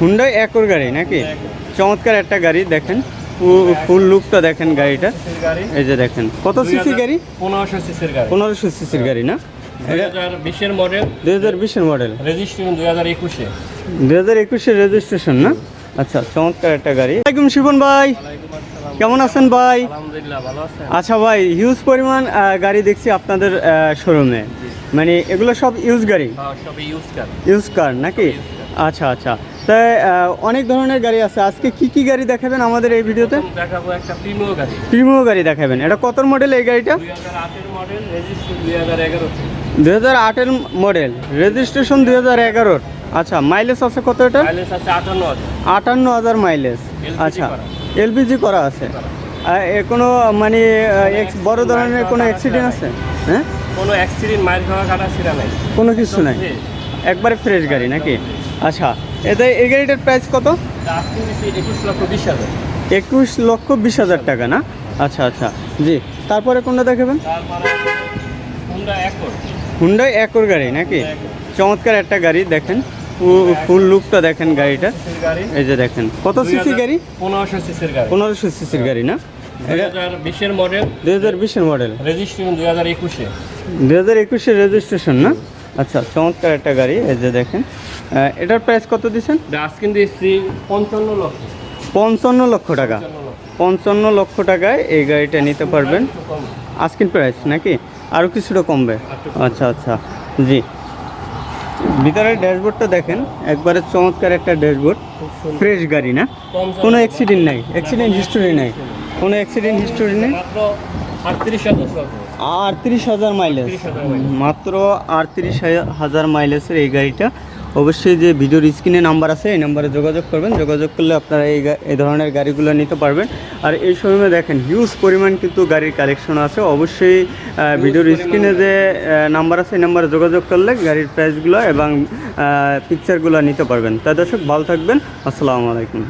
Hyundai acre গাড়ি নাকি? চমৎকার একটা গাড়ি দেখেন। ফুল লুকটা দেখেন গাড়িটা। এই যে দেখেন। কত সিসি গাড়ি? পনেরোশো সিসির গাড়ি। পনেরোশো সিসির গাড়ি না? হাজার বিশের মডেল দুই হাজার বিশের মডেল রেজিস্ট্রেশন দুই হাজার একুশে। দুই হাজার একুশের রেজিস্ট্রেশন না? আচ্ছা চমৎকার একটা গাড়ি। শিবন ভাই। কেমন আছেন ভাই? আচ্ছা ভাই হিউজ পরিমাণ গাড়ি দেখছি আপনাদের শোরুমে মানে এগুলো সব ইউজ গাড়ি? হ্যাঁ ইউজ কার নাকি? আচ্ছা আচ্ছা। তাই অনেক ধরনের গাড়ি আছে। আজকে কি কি গাড়ি দেখাবেন আমাদের এই ভিডিওতে? দেখাবো একটা প্রিমিও গাড়ি। প্রিমিও গাড়ি দেখাবেন। এটা কত মডেল এই গাড়িটা? দুই হাজার আটের মডেল রেজিস্ট্রেশন দুই হাজার এগারোর। আচ্ছা মাইলেজ আছে কত এটা মাইলেজ আছে আটান্ন হাজার। মাইলেজ আচ্ছা। এলপিজি করা আছে। এ কোনো মানে বড় ধরনের কোনো অ্যাক্সিডেন্ট আছে? হ্যাঁ? কোনো অ্যাক্সিডেন্ট মাইল খাওয়া কাটা নাই। কোনো কিছু নাই। একবারে ফ্রেশ গাড়ি নাকি? আচ্ছা এতে এই গাড়িটার প্রাইস কত? একুশ লক্ষ বিশ হাজার। একুশ লক্ষ বিশ হাজার টাকা না? আচ্ছা আচ্ছা। জি তারপরে কোনটা দেখাবেন? হুন্ডাই একর গাড়ি নাকি? চমৎকার একটা গাড়ি দেখেন। ফুল লুকটা দেখেন গাড়িটা। এই যে দেখেন কত সিসি গাড়ি? পনেরোশো সিসির গাড়ি। পনেরোশো সিসির গাড়ি না? বিশের মডেল দুই হাজার বিশের মডেল রেজিস্ট্রেশন দুই হাজার একুশে। দুই হাজার একুশের রেজিস্ট্রেশন না? আচ্ছা চমৎকার একটা গাড়ি এই যে দেখেন। এটার প্রাইস কত দিচ্ছেন? আজকে দিচ্ছি পঞ্চান্ন লক্ষ। পঞ্চান্ন লক্ষ টাকা। পঞ্চান্ন লক্ষ। টাকায় এই গাড়িটা নিতে পারবেন। আস্কিন প্রাইস নাকি? আরও কিছুটা কমবে। আচ্ছা আচ্ছা জি। ভিতরের ড্যাশবোর্ডটা দেখেন একবারে চমৎকার একটা ড্যাশবোর্ড। ফ্রেশ গাড়ি না? কোনো অ্যাক্সিডেন্ট নাই। অ্যাক্সিডেন্ট হিস্টোরি নাই। কোনো অ্যাক্সিডেন্ট হিস্টোরি নেই। আটত্রিশ হাজার মাইলেজ মাত্র আটত্রিশ হাজার মাইলেজের এই গাড়িটা। অবশ্যই যে ভিডিওর স্ক্রিনে নাম্বার আছে এই নাম্বারে যোগাযোগ করবেন। যোগাযোগ করলে আপনারা এই এই ধরনের গাড়িগুলো নিতে পারবেন। আর এই শোরুমে দেখেন হিউজ পরিমাণ কিন্তু গাড়ির কালেকশন আছে। অবশ্যই ভিডিওর স্ক্রিনে যে নাম্বার আছে এই নাম্বারে যোগাযোগ করলে গাড়ির প্রাইসগুলো এবং পিকচারগুলো নিতে পারবেন। তাই দর্শক ভালো থাকবেন। আসসালামু আলাইকুম।